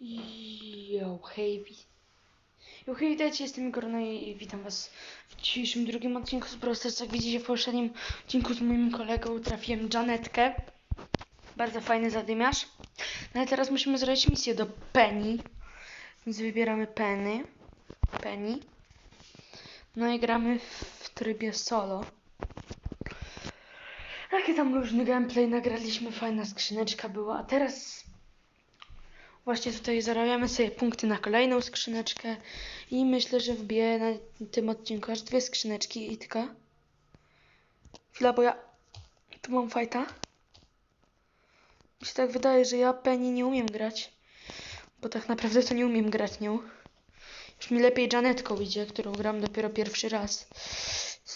Yo, hej, Yo, hej, witajcie, jestem Igor, no i witam was w dzisiejszym drugim odcinku z Brawl Stars. Jak widzicie, w poprzednim odcinku z moim kolegą trafiłem Janetkę. Bardzo fajny zadymiarz. No ale teraz musimy zrobić misję do Penny. Więc wybieramy Penny. Penny. No i gramy w trybie solo. Taki tam luźny gameplay nagraliśmy, fajna skrzyneczka była, a teraz Właśnie tutaj zarabiamy sobie punkty na kolejną skrzyneczkę i myślę, że wbiję na tym odcinku aż dwie skrzyneczki i tylko. Chwila, bo ja tu mam fajta. Mi się tak wydaje, że ja Penny nie umiem grać, bo tak naprawdę to nie umiem grać nią. Już mi lepiej Janetką idzie, którą gram dopiero pierwszy raz.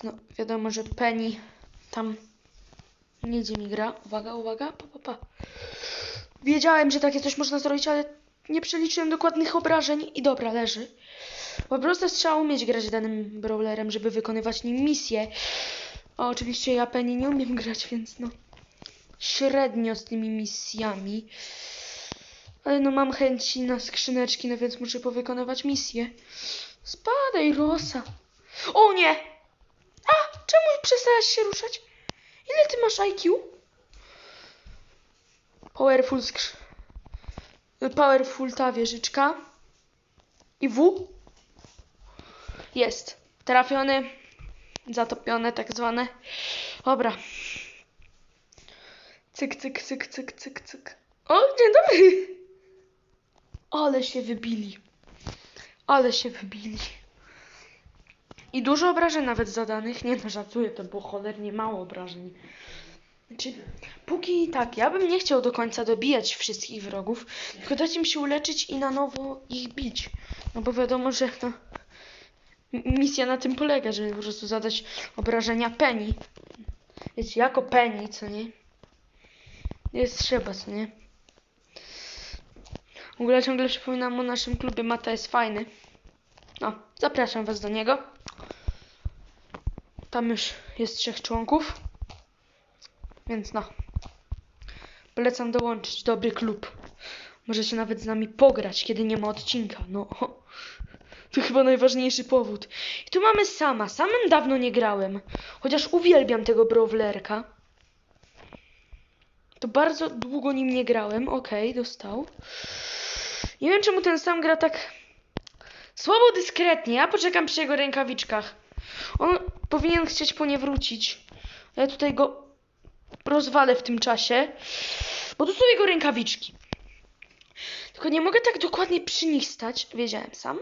No, wiadomo, że Penny tam nie idzie mi gra. Uwaga, uwaga, pa, pa, pa. Wiedziałem, że takie coś można zrobić, ale nie przeliczyłem dokładnych obrażeń i dobra, leży. Po prostu trzeba umieć grać danym brawlerem, żeby wykonywać nim misje. A oczywiście ja Penny nie umiem grać, więc no średnio z tymi misjami. Ale no mam chęci na skrzyneczki, no więc muszę powykonywać misje. Spadaj, Rosa. O nie! A, czemu przestałaś się ruszać? Ile ty masz IQ? Powerful skrzy... Powerful ta wieżyczka. I W. Jest. Trafiony. Zatopione tak zwane. Dobra. Cyk, cyk, cyk, cyk, cyk, cyk. O, dzień dobry. Ale się wybili. Ale się wybili. I dużo obrażeń nawet zadanych. Nie no, żartuję, to było cholernie mało obrażeń. Znaczy, póki tak, ja bym nie chciał do końca dobijać wszystkich wrogów, tylko dać im się uleczyć i na nowo ich bić. No bo wiadomo, że no, misja na tym polega, żeby po prostu zadać obrażenia Penny. Wiecie, jako Penny, co nie? Jest trzeba, co nie? W ogóle ciągle przypominam o naszym klubie, Mata jest fajny. No, zapraszam was do niego. Tam już jest trzech członków. Więc no. Polecam dołączyć. Dobry klub. Możecie nawet z nami pograć, kiedy nie ma odcinka. No. To chyba najważniejszy powód. I tu mamy sama. Samym dawno nie grałem. Chociaż uwielbiam tego brawlerka. To bardzo długo nim nie grałem. Okej, dostał. Nie wiem czemu ten sam gra tak słabo dyskretnie. Ja poczekam przy jego rękawiczkach. On powinien chcieć po nie wrócić. Ja tutaj go rozwalę w tym czasie, bo tu są jego rękawiczki. Tylko nie mogę tak dokładnie przy nich stać, wiedziałem sam.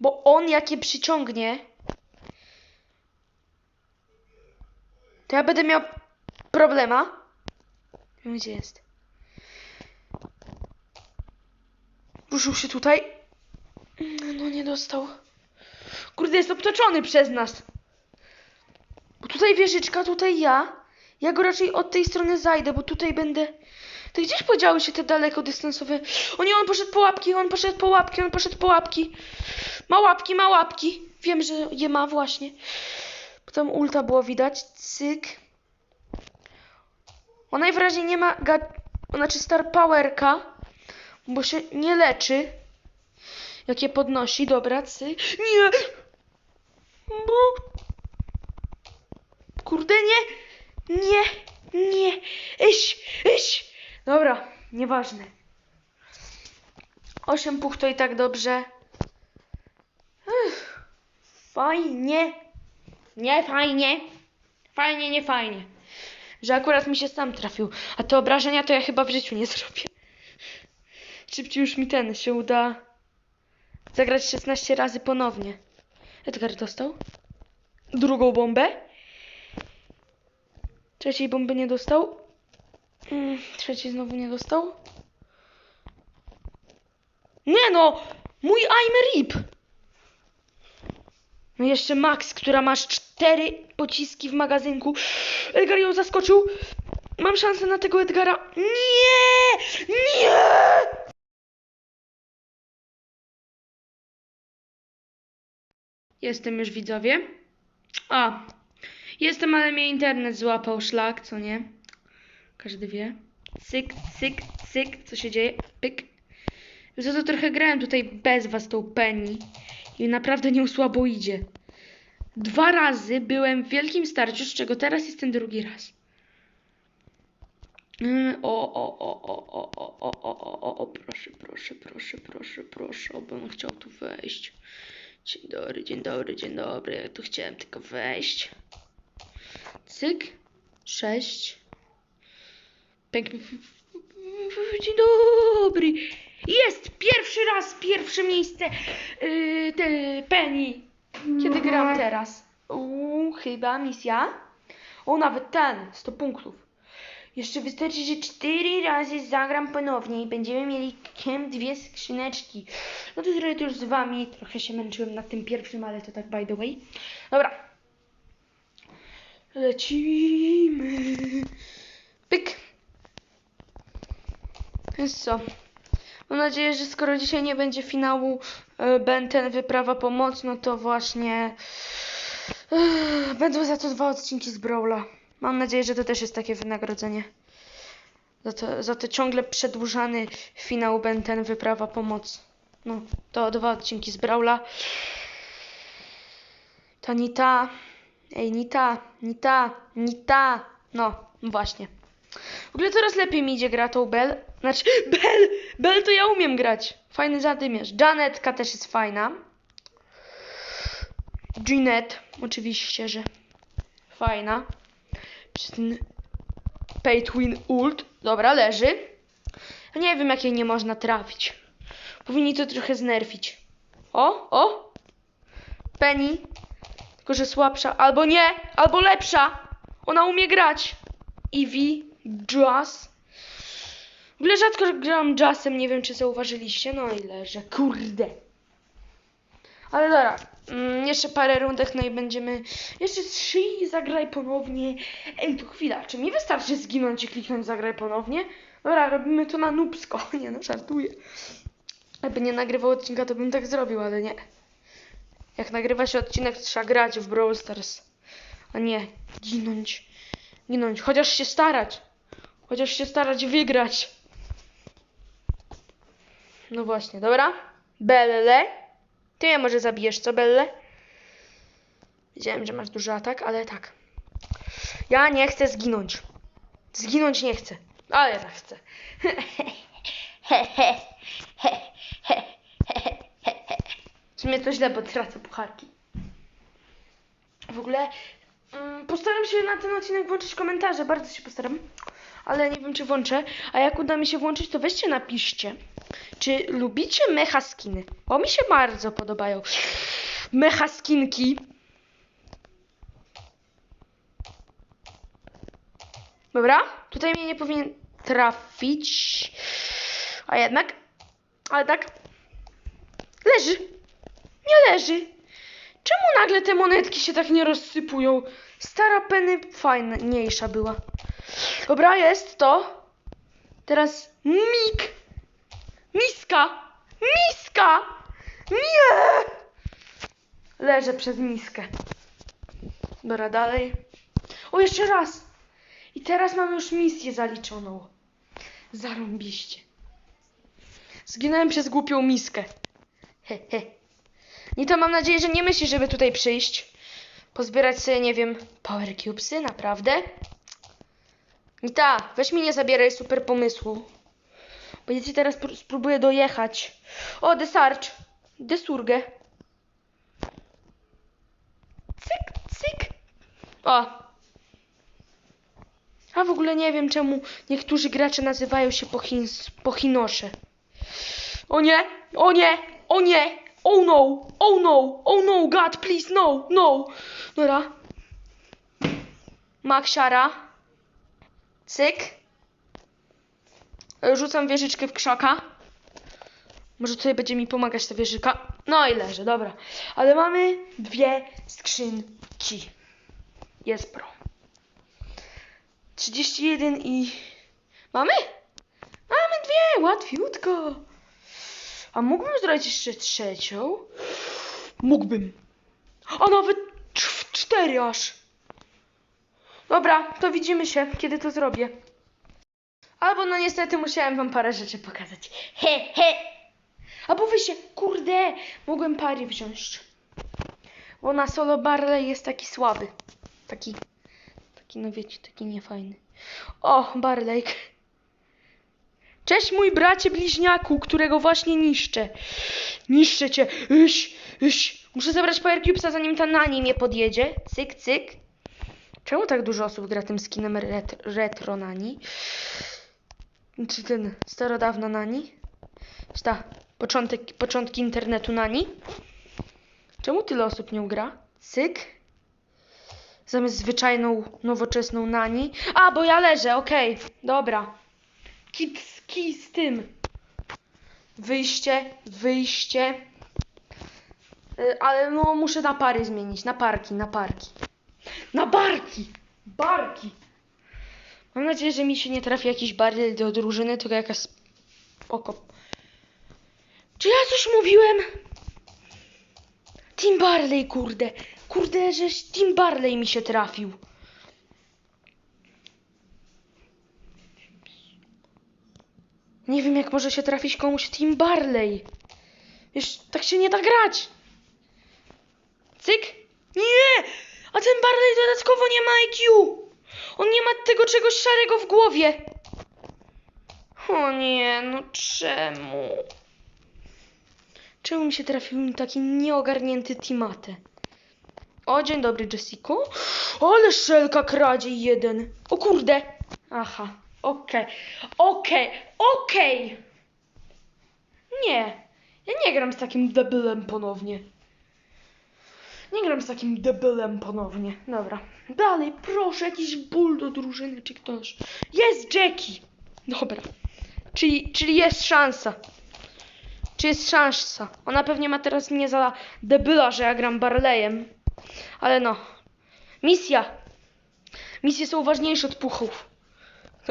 Bo on jak je przyciągnie, to ja będę miał problema. Gdzie jest. Ruszył się tutaj. No nie dostał. Kurde, jest obtoczony przez nas. Tutaj wieżyczka, tutaj ja. Ja go raczej od tej strony zajdę, bo tutaj będę... To gdzieś podziały się te dalekodystansowe... O nie, on poszedł po łapki, on poszedł po łapki, on poszedł po łapki. Ma łapki, ma łapki. Wiem, że je ma właśnie. Potem ulta było widać. Cyk. On najwyraźniej nie ma... Ga... Znaczy star powerka. Bo się nie leczy. Jak je podnosi. Dobra, cyk. Nie! Bo... Kurde, nie! Nie! Nie! Iś! Iś! Dobra, nieważne. Osiem puch to i tak dobrze. Ech, fajnie. Nie fajnie. Fajnie, nie fajnie. Że akurat mi się sam trafił. A te obrażenia to ja chyba w życiu nie zrobię. Szybciej już mi ten się uda zagrać 16 razy ponownie. Edgar dostał? Drugą bombę? Trzeciej bomby nie dostał. Mm, Trzeciej znowu nie dostał. Nie no! Mój I'm Rip! No jeszcze Max, która masz cztery pociski w magazynku. Edgar ją zaskoczył. Mam szansę na tego Edgara. Nie! Nie! Jestem już widzowie. A, jestem, ale mnie internet złapał szlak, co nie? Każdy wie. cyk, cyk, cyk. Co się dzieje? Pyk. Za to trochę grałem tutaj bez was tą Penny i naprawdę nią słabo idzie. Dwa razy byłem w wielkim starciu, z czego teraz jest ten drugi raz. Mm, O, o, o, o, o, o, o, o, o, o, o, proszę, proszę, proszę, proszę, proszę, obym chciał tu wejść. Dzień dobry, dzień dobry, dzień dobry, ja tu chciałem tylko wejść. Cyk, sześć. Pęk. Dzień dobry. Jest! Pierwszy raz, pierwsze miejsce. Yy, te Penny. Kiedy gram teraz? Uuu, chyba misja. O, nawet ten. 100 punktów. Jeszcze wystarczy, że cztery razy zagram ponownie i będziemy mieli kiem dwie skrzyneczki. No to zrobię to już z wami. Trochę się męczyłem nad tym pierwszym, ale to tak by the way. Dobra. Lecimy. Pyk. Więc co? Mam nadzieję, że skoro dzisiaj nie będzie finału e, Ben ten wyprawa pomoc, no to właśnie e, będą za to dwa odcinki z Brawla. Mam nadzieję, że to też jest takie wynagrodzenie. Za to, za to ciągle przedłużany finał Ben ten wyprawa pomoc. No, to dwa odcinki z Brawla. To ni ta. Ej, ni ta, ni ta, ni ta. No, właśnie. W ogóle coraz lepiej mi idzie gra tą Bell. Znaczy, Bell! Bell to ja umiem grać. Fajny zadymiarz. Janetka też jest fajna. Jeanette, oczywiście, że fajna. Czy ten ult. Dobra, leży. Nie wiem, jak jej nie można trafić. Powinni to trochę znerfić. O, o! Penny. Tylko, że słabsza. Albo nie, albo lepsza. Ona umie grać. Eevee, Jazz. W ogóle rzadko gram Jazzem, nie wiem czy zauważyliście. No i leżę, kurde. Ale dobra, mm, jeszcze parę rundek, no i będziemy... Jeszcze trzy i zagraj ponownie. Ej, tu chwila, czy mi wystarczy zginąć i kliknąć zagraj ponownie? Dobra, robimy to na nubsko. Nie no, żartuję. Jakby nie nagrywał odcinka, to bym tak zrobił, ale nie. Jak nagrywa się odcinek, trzeba grać w Brawl Stars. A nie, ginąć. Ginąć, chociaż się starać. Chociaż się starać wygrać. No właśnie, dobra. Belle. Ty mnie może zabijesz, co Belle? Wiedziałem, że masz duży atak, ale tak. Ja nie chcę zginąć. Zginąć nie chcę. Ale ja tak chcę. W sumie to źle, bo tracę pucharki. W ogóle mm, postaram się na ten odcinek włączyć komentarze, bardzo się postaram. Ale nie wiem, czy włączę. A jak uda mi się włączyć, to weźcie napiszcie, czy lubicie mecha skiny. Bo mi się bardzo podobają mecha skinki. Dobra, tutaj mnie nie powinien trafić. A jednak, ale tak. Leży. Nie leży. Czemu nagle te monetki się tak nie rozsypują? Stara Penny fajniejsza była. Dobra, jest to. Teraz mig. Miska. Miska. Nie. Leżę przez miskę. Dobra, dalej. O, jeszcze raz. I teraz mam już misję zaliczoną. Zarąbiście. Zginąłem przez głupią miskę. He, he. I to mam nadzieję, że nie myśli, żeby tutaj przyjść. Pozbierać sobie, nie wiem, power cubesy, naprawdę? Nita, weź mi nie zabieraj super pomysłu. Bo ja ci teraz pró- spróbuję dojechać. O, desarcz. Desurgę. Cyk, cyk. O. A w ogóle nie wiem, czemu niektórzy gracze nazywają się pochin pochinosze. O nie, o nie, o nie, oh no, oh no, oh no, God, please, no, no. Dobra. Maksiara. Cyk. Rzucam wieżyczkę w krzaka. Może tutaj będzie mi pomagać ta wieżyka. No i leży, dobra. Ale mamy dwie skrzynki. Jest pro. 31 i... Mamy? Mamy dwie, łatwiutko. A mógłbym zrobić jeszcze trzecią? Mógłbym. A nawet cz- cztery aż. Dobra, to widzimy się, kiedy to zrobię. Albo no niestety musiałem wam parę rzeczy pokazać. He, he. Albo wy się, kurde, mogłem pary wziąć. Bo na solo Barley jest taki słaby. Taki, taki no wiecie, taki niefajny. O, Barley. Cześć mój bracie bliźniaku, którego właśnie niszczę. Niszczę cię. Iś, iś. Muszę zabrać Power Cubesa zanim ta Nani mnie podjedzie. Cyk, cyk. Czemu tak dużo osób gra tym skinem ret retro Nani? Czy ten starodawna Nani? Czy ta początek, początki internetu Nani? Czemu tyle osób nią gra? Cyk. Zamiast zwyczajną, nowoczesną Nani. A, bo ja leżę, okej. Dobra. Kij z tym. Wyjście, wyjście. Y, Ale no, muszę na pary zmienić. Na parki, na parki. Na barki! Barki! Mam nadzieję, że mi się nie trafi jakiś bardziej do drużyny, tylko jakaś oko. Czy ja coś mówiłem? Tim Barley, kurde. Kurde, że Tim Barley mi się trafił. Nie wiem, jak może się trafić komuś Tim Barley. Wiesz, tak się nie da grać. Cyk. Nie! A ten Barley dodatkowo nie ma IQ. On nie ma tego czegoś szarego w głowie. O nie, no czemu? Czemu mi się trafił taki nieogarnięty Timate? O, dzień dobry, Jessico. Ale szelka kradzie jeden. O kurde. Aha, okej, okej, okej. Nie, ja nie gram z takim debylem ponownie. Nie gram z takim debylem ponownie. Dobra. Dalej, proszę, jakiś ból do drużyny czy ktoś. Jest Jackie! Dobra. Czyli, czyli jest szansa. Czy jest szansa? Ona pewnie ma teraz mnie za debyla, że ja gram Barleyem. Ale no. Misja. Misje są ważniejsze od puchów.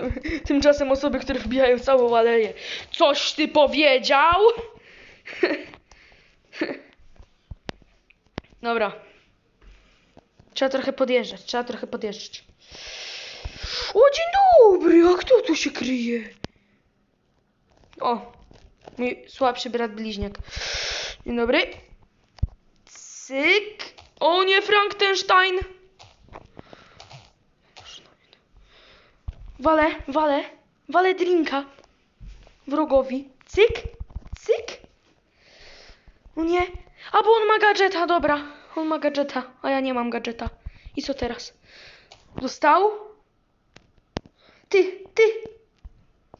Tymczasem osoby, które wbijają całą aleję. Coś ty powiedział? Dobra. Trzeba trochę podjeżdżać, trzeba trochę podjeżdżać. O, dzień dobry, a kto tu się kryje? O, mój słabszy brat bliźniak. Dzień dobry. Cyk. O nie, Frankenstein. Wale, wale, wale drinka. Wrogowi. Cyk, cyk. O nie. A bo on ma gadżeta, dobra. On ma gadżeta, a ja nie mam gadżeta. I co teraz? Dostał? Ty, ty.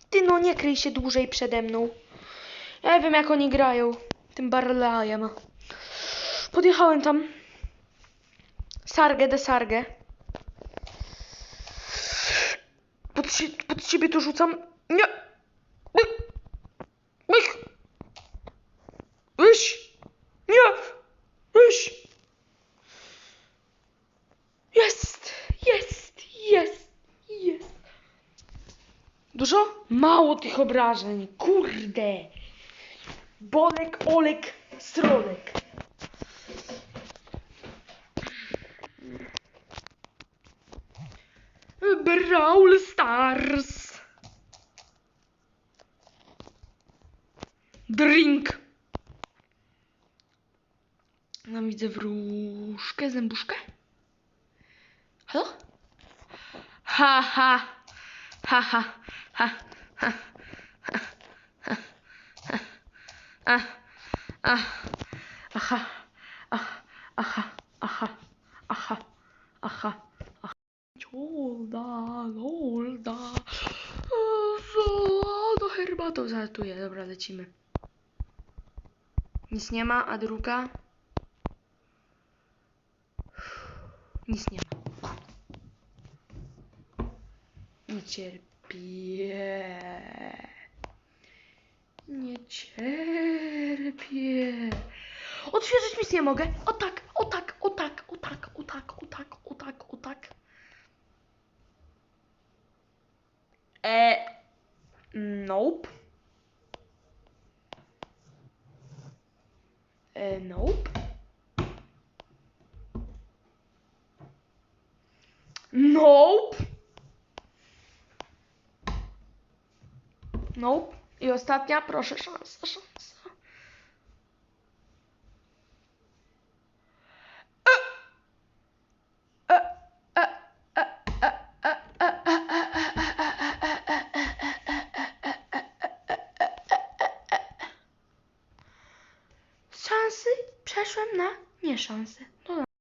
Ty no nie kryj się dłużej przede mną. Ja wiem jak oni grają. Tym Barlajem. Podjechałem tam. Sargę de sargę. Pod, si- pod siebie to rzucam. Nie. Myk. Wyś. Nie. Wyś. Jest. Jest. Jest. Jest. Dużo? Mało tych obrażeń. Kurde. Bolek, olek, srodek. Brawl Stars. Drink. No widzę wróżkę, zębuszkę. Halo? Ha, ha. Ha, ha, ha, ha, ha, ha, ha. A, a, aha, aha, aha, aha, aha, aha, aha. Jolda, Lolda, do herbatą żartuję. Nic nie ma, a druga? Nic nie ma. Nie cierpię. Nie cierpię. Odświeżyć misję mogę. O tak, o tak, o tak, o tak, o tak, o tak, o tak, o tak. E, nope. E, nope. Nope. Nope. I ostatnia, proszę, szansa, szansa. Szansy przeszłem na nie szansy.